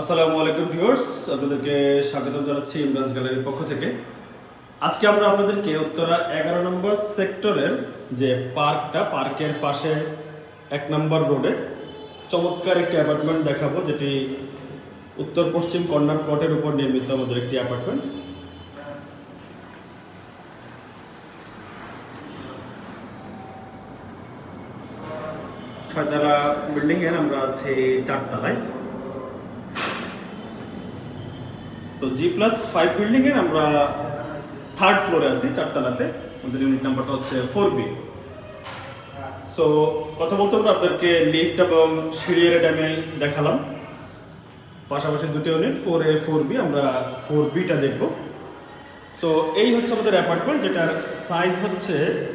আসসালামু আলাইকুম ভিউয়ার্স, আপনাদেরকে স্বাগতম জানাচ্ছি ইমরানস গ্যালারির পক্ষ থেকে। আজকে আমরা আপনাদেরকে উত্তরা এগারো নম্বর সেক্টরের যে পার্কটা, পার্কের পাশে এক নম্বর রোডে চমৎকার একটি অ্যাপার্টমেন্ট দেখাবো, যেটি উত্তর পশ্চিম কর্নার প্লটের উপর নির্মিত আমাদের একটি অ্যাপার্টমেন্ট। ছয়তলা বিল্ডিং এর আমরা আছি চারতলায়। তো জি প্লাস ফাইভ বিল্ডিং এর আমরা থার্ড ফ্লোরে আছি, চারতলাতে। আমাদের ইউনিট নাম্বারটা হচ্ছে ফোর বি সো কথা বলতে বলতে আপনাদেরকে লিফট এবং সিঁড়ির এটা আমি দেখালাম। পাশাপাশি দুটো unit four A four B আমরা ফোর বিটা দেখব। সো এই হচ্ছে আমাদের অ্যাপার্টমেন্ট যেটার সাইজ হচ্ছে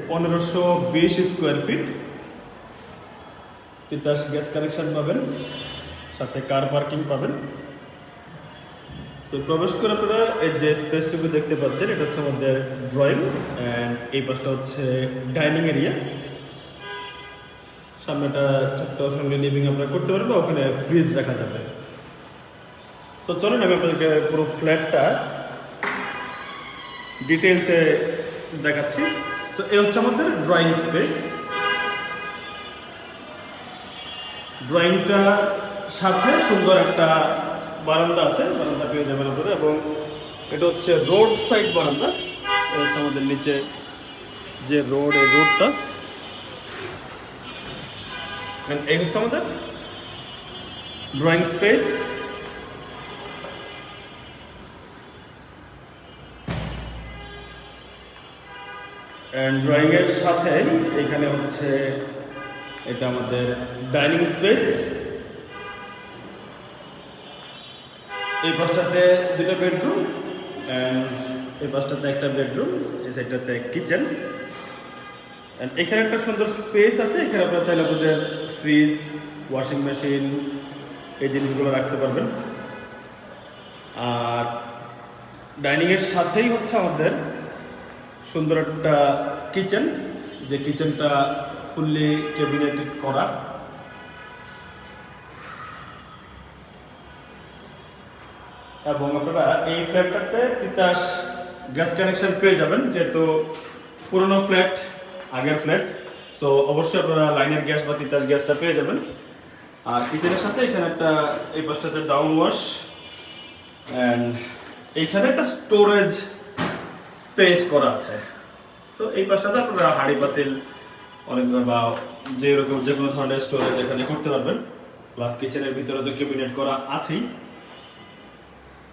পনেরোশো বিশ square feet Titas gas connection পাবেন, সাথে কার পার্কিং পাবেন। তো প্রবেশ করে আপনারা এই যে স্পেসটুকু দেখতে পাচ্ছেন, এটা হচ্ছে আমাদের ড্রয়িং অ্যান্ড এই পাশটা হচ্ছে ডাইনিং এরিয়া সামনে একটা ছোট্ট ফ্যামিলি লিভিং আপনারা করতে পারবেন ওখানে ফ্রিজ রাখা যাবে। সো চলুন আমি আপনাদেরকে পুরো ফ্ল্যাটটা ডিটেলসে দেখাচ্ছি। তো এই হচ্ছে আমাদের ড্রয়িং স্পেস ড্রয়িংটা সাথে সুন্দর একটা বারান্দা আছে, বারান্দা পেয়ে যাবেন আপনারা। এবং এটা হচ্ছে রোড সাইড বারান্দা। এটা হচ্ছে আমাদের নিচে যে রোড, এই রোডটা। এই হচ্ছে আমাদের ড্রয়িং স্পেস ড্রয়িংয়ের সাথে এখানে হচ্ছে এটা আমাদের ডাইনিং স্পেস এই পাশটাতে দুটো বেডরুম অ্যান্ড এই পাশটাতে একটা বেডরুম, এই সাইডটাতে কিচেন অ্যান্ড এখানে একটা সুন্দর স্পেস আছে, এখানে আপনারা চাইলে আপনাদের ফ্রিজ ওয়াশিং মেশিন এই জিনিসগুলো রাখতে পারবেন। আর ডাইনিংয়ের সাথেই হচ্ছে আমাদের সুন্দর একটা কিচেন যে কিচেনটা ফুললি ক্যাবিনেটেড করা। এবং আপনারা এই ফ্ল্যাটটাতে তিতাস গ্যাস কানেকশন পেয়ে যাবেন, যেহেতু পুরনো ফ্ল্যাট আগের ফ্ল্যাট সো অবশ্যই আপনারা লাইনের গ্যাস বা তিতাস গ্যাসটা পেয়ে যাবেন। আর কিচেনের সাথে এখানে একটা, এই পাশটাতে ডাউন ওয়াশ অ্যান্ড এইখানে একটা স্টোরেজ স্পেস করা আছে। সো এই পাশটাতে আপনারা হাঁড়ি, পাতিল, অনেক বা যে রকম যে কোনো ধরনের স্টোরেজ এখানে করতে পারবেন। প্লাস কিচেনের ভিতরে তো ক্যাবিনেট করা আছেই।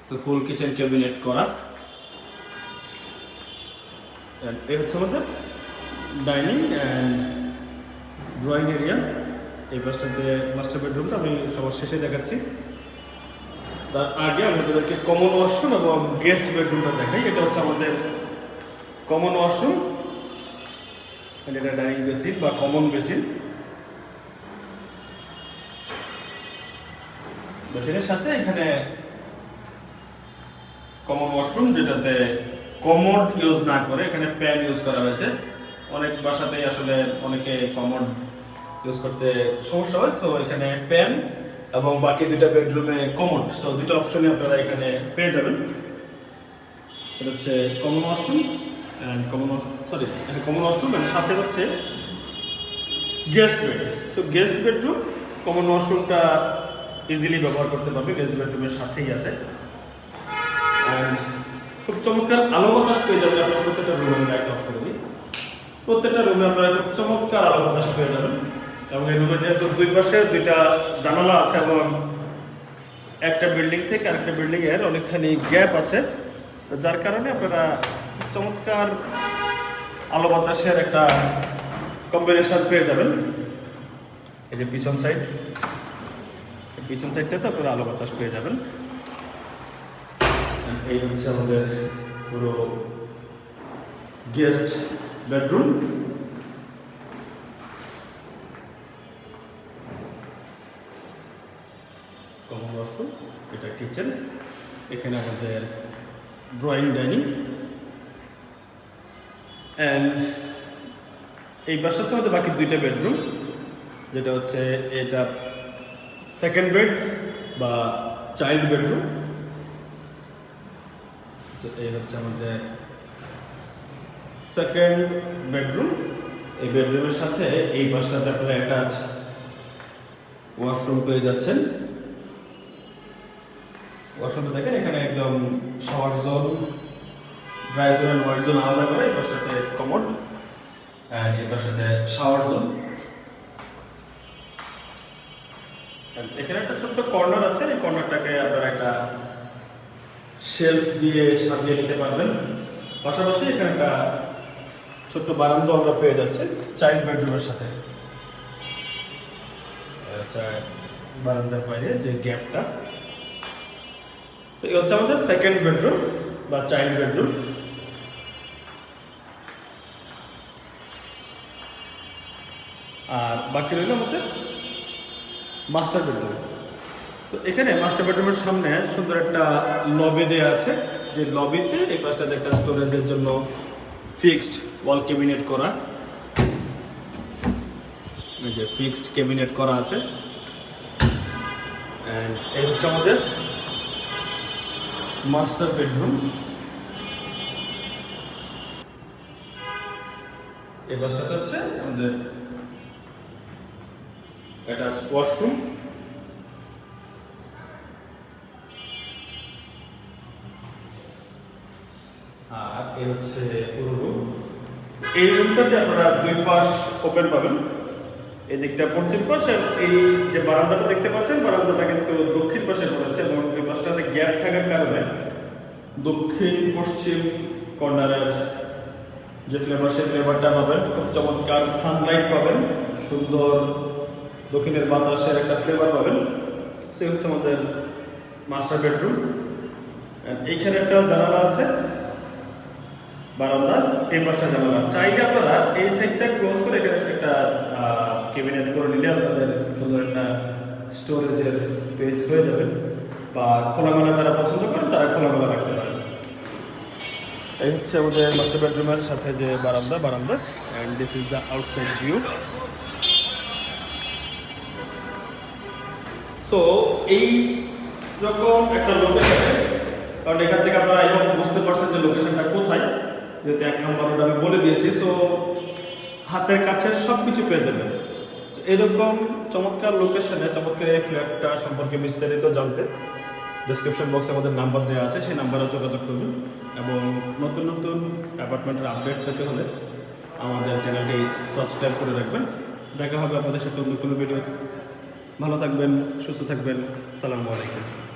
তো ফুল কিচেন ক্যাবিনেট করা। এই হচ্ছে আমাদের ডাইনিং অ্যান্ড ড্রয়িং এরিয়া এই পাশটাতে মাস্টার বেডরুমটা আমি সবার শেষে দেখাচ্ছি। তার আগে আমি আপনাদেরকে কমন ওয়াশরুম এবং গেস্ট বেডরুমটা দেখাই। এটা হচ্ছে আমাদের কমন ওয়াশরুম এটা ডাইনিং বেসিন বা কমন বেসিন বেসিনের সাথে এখানে কমন ওয়াশরুম যেটাতে কমোড ইউজ না করে এখানে প্যান ইউজ করা হয়েছে। অনেক বাসাতেই আসলে অনেকে কমোড ইউজ করতে সমস্যা হয়, তো এখানে প্যান এবং বাকি দুইটা বেডরুমে কমোড সো দুটো অপশনে আপনারা এখানে পেয়ে যাবেন। এটা হচ্ছে common washroom and common sorry common washroom and সাথে হচ্ছে guest bed so guest bedroom common ওয়াশরুমটা easily ব্যবহার করতে পারবে। গেস্ট বেডরুমের সাথেই আছে। খুব চমৎকার আলো বাতাস পেয়ে যাবেন আপনার প্রত্যেকটা রুমে লাইট অফ করে দিই। প্রত্যেকটা রুমে আপনারা খুব চমৎকার আলো বাতাস পেয়ে যাবেন এবং এই রুমে যেহেতু দুই পাশে দুইটা জানালা আছে এবং একটা বিল্ডিং থেকে আরেকটা বিল্ডিং এর অনেকখানি গ্যাপ আছে, তো যার কারণে আপনারা চমৎকার আলো বাতাসের একটা কম্বিনেশন পেয়ে যাবেন। এই যে পিছন সাইড পিছন সাইডটাতে আপনারা আলো বাতাস পেয়ে যাবেন। এই হচ্ছে আমাদের পুরো গেস্ট বেডরুম কমন ওয়াশরুম এটা কিচেন এখানে আমাদের ড্রয়িং ডাইনিং অ্যান্ড এই বাসা হচ্ছে আমাদের বাকি দুইটা বেডরুম যেটা হচ্ছে এটা সেকেন্ড বেড বা চাইল্ড বেডরুম তো এই হচ্ছে আমাদের সেকেন্ড বেডরুম এই বেডরুমের সাথে এই পাশটাতে আপনারা অ্যাটাচ ওয়াশরুম পেয়ে যাচ্ছেন। ওয়াশরুমটা দেখেন এখানে একদম shower zone dry zone and white zone আলাদা করে এই পাশটাতে কমোড অ্যান্ড এই পাশটাতে শাওয়ার জোন এখানে একটা ছোট্ট কর্নার আছে, এই কর্নারটাকে আপনারা একটা শেলফ দিয়ে সাজিয়ে নিতে পারবেন। পাশাপাশি এখানে একটা ছোট্ট বারান্দা আমরা পেয়ে যাচ্ছে চাইল্ড বেডরুমের সাথে। বারান্দার বাইরে যে গ্যাপটা তো এই হচ্ছে আমাদের সেকেন্ড বেডরুম বা চাইল্ড বেডরুম আর বাকি রইল আমাদের মাস্টার বেডরুম তো এখানে মাস্টার বেডরুমের সামনে সুন্দর একটা লবি দেওয়া আছে। যে লবিতে এই পাশটাতে একটা স্টোরেজের জন্য ফিক্সড ওয়াল ক্যাবিনেট করা। যে ফিক্সড ক্যাবিনেট করা আছে। অ্যান্ড এই হচ্ছে আমাদের মাস্টার বেডরুম এই বাসটাতে হচ্ছে আমাদের অ্যাটাচ ওয়াশরুম আর এই হচ্ছে পুরো রুম এই রুমটাতে আপনারা দুই পাশ ওপেন পাবেন। এই দিকটা পশ্চিম পাশ এই যে বারান্দাটা দেখতে পাচ্ছেন, বারান্দাটা কিন্তু দক্ষিণ পাশে পড়েছে এবং এই পাশটাতে গ্যাপ থাকার কারণে দক্ষিণ পশ্চিম কর্নারের যে ফ্লেভার সেই ফ্লেভারটা পাবেন। খুব চমৎকার সানলাইট পাবেন। সুন্দর দক্ষিণের বাতাসের একটা ফ্লেভার পাবেন। সেই হচ্ছে আমাদের মাস্টার বেডরুম এইখানে একটা জানালা আছে। বারান্দা এই পাশটা জানালা চাইলে আপনারা এই সাইডটা ক্লোজ করে এখানে একটা ক্যাবিনেট করে নিলে আপনাদের সুন্দর একটা স্টোরেজের স্পেস হয়ে যাবে। বা খোলামেলা যারা পছন্দ করেন, তারা খোলামেলা রাখতে পারেন। এই হচ্ছে আমাদের মাস্টার বেডরুমের সাথে যে বারান্দা বারান্দা। And this is the outside view so এই রকম একটা লোকেশনে কারণ এখান যেহেতু এক নম্বর আমি বলে দিয়েছি সো হাতের কাছে সব কিছু পেয়ে যাবেন। এরকম চমৎকার লোকেশনে চমৎকার এই ফ্ল্যাটটা সম্পর্কে বিস্তারিত জানতে ডিসক্রিপশন বক্সে আমাদের নাম্বার দেওয়া আছে, সেই নাম্বারে যোগাযোগ করবেন এবং নতুন নতুন অ্যাপার্টমেন্টের আপডেট পেতে হলে আমাদের চ্যানেলটি সাবস্ক্রাইব করে রাখবেন। দেখা হবে আপনাদের সাথে অন্য কোনো ভিডিও ভালো থাকবেন, সুস্থ থাকবেন। সালামু আলাইকুম।